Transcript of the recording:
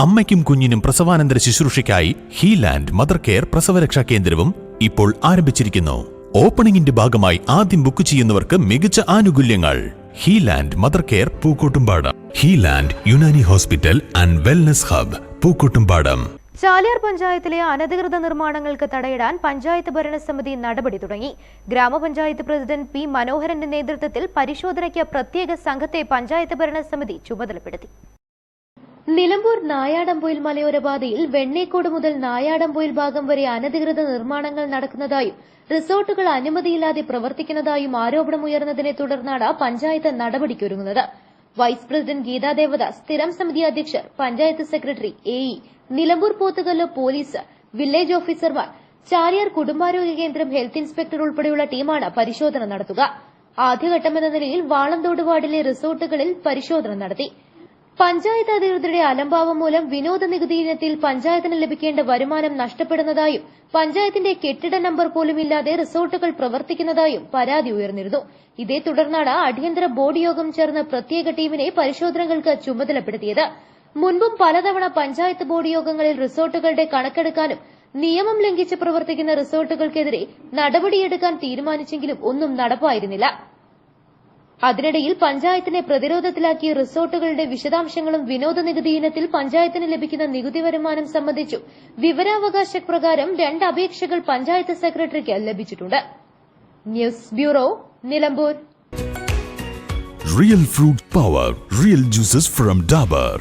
അമ്മയ്ക്കും കുഞ്ഞിനും പ്രസവാനന്തര ശുശ്രൂഷയ്ക്കായി ഹീലാൻഡ് mother care പ്രസവരക്ഷാ കേന്ദ്രവും ഇപ്പോൾ ആരംഭിച്ചിരിക്കുന്നു. ഓപ്പണിംഗിന്റെ ഭാഗമായി ആദ്യം ബുക്ക് ചെയ്യുന്നവർക്ക് മികച്ച ആനുകൂല്യങ്ങൾ. Healand mother care Pookkottumpadam. Healand Unani hospital and wellness hub Pookkottumpadam. Chaliyar പഞ്ചായത്തിലെ അനധികൃത നിർമ്മാണങ്ങൾക്ക് തടയിടാൻ പഞ്ചായത്ത് ഭരണസമിതി നടപടി തുടങ്ങി. ഗ്രാമപഞ്ചായത്ത് പ്രസിഡന്റ് പി മനോഹരന്റെ നേതൃത്വത്തിൽ പരിശോധനയ്ക്ക് പ്രത്യേക സംഘത്തെ പഞ്ചായത്ത് ഭരണസമിതി ചുമതലപ്പെടുത്തി. നിലമ്പൂർ നായാടംപൊയിൽ മലയോര പാതയിൽ വെണ്ണേക്കോട് മുതൽ നായാടംപൊയിൽ ഭാഗം വരെ അനധികൃത നിർമ്മാണങ്ങൾ നടക്കുന്നതായും റിസോർട്ടുകൾ അനുമതിയില്ലാതെ പ്രവർത്തിക്കുന്നതായും ആരോപണമുയർന്നതിനെ തുടർന്നാണ് പഞ്ചായത്ത് നടപടിക്കൊരുങ്ങുന്നത്. വൈസ് പ്രസിഡന്റ് ഗീതാ ദേവദാസ് സ്ഥിരം സമിതി അധ്യക്ഷർ panchayat secretary A E Nilambur Pothukal police village ഓഫീസർമാർ ചാലിയാർ കുടുംബാരോഗ്യ കേന്ദ്രം ഹെൽത്ത് ഇൻസ്പെക്ടർ ഉൾപ്പെടെയുള്ള ടീമാണ് പരിശോധന നടത്തുക. ആദ്യഘട്ടമെന്ന നിലയിൽ വാളന്തോട് വാർഡിലെ റിസോർട്ടുകളിൽ പരിശോധന നടത്തി. പഞ്ചായത്ത് അധികൃതരുടെ അലംഭാവം മൂലം വിനോദ നികുതി ഇനത്തിൽ പഞ്ചായത്തിന് ലഭിക്കേണ്ട വരുമാനം നഷ്ടപ്പെടുന്നതായും പഞ്ചായത്തിന്റെ കെട്ടിട നമ്പർ പോലും ഇല്ലാതെ റിസോർട്ടുകൾ പ്രവർത്തിക്കുന്നതായും പരാതി ഉയർന്നിരുന്നു. ഇതേ തുടർന്നാണ് അടിയന്തര ബോർഡ് യോഗം ചേർന്ന് പ്രത്യേക ടീമിനെ പരിശോധനകൾക്ക് ചുമതലപ്പെടുത്തിയത്. മുൻപും പലതവണ പഞ്ചായത്ത് ബോർഡ് യോഗങ്ങളിൽ റിസോർട്ടുകളുടെ കണക്കെടുക്കാനും നിയമം ലംഘിച്ച് പ്രവർത്തിക്കുന്ന റിസോർട്ടുകൾക്കെതിരെ നടപടിയെടുക്കാൻ തീരുമാനിച്ചെങ്കിലും ഒന്നും നടപ്പായിരുന്നില്ല. അതിനിടയിൽ പഞ്ചായത്തിനെ പ്രതിരോധത്തിലാക്കിയ റിസോർട്ടുകളുടെ വിശദാംശങ്ങളും വിനോദ നികുതി ഇനത്തിൽ പഞ്ചായത്തിന് ലഭിക്കുന്ന നികുതി വരുമാനം സംബന്ധിച്ചു വിവരാവകാശ പ്രകാരം രണ്ട് അപേക്ഷകൾ പഞ്ചായത്ത് സെക്രട്ടറിക്ക് ലഭിച്ചിട്ടുണ്ട്. News bureau Nilambur. Real fruit power real juices from Dabur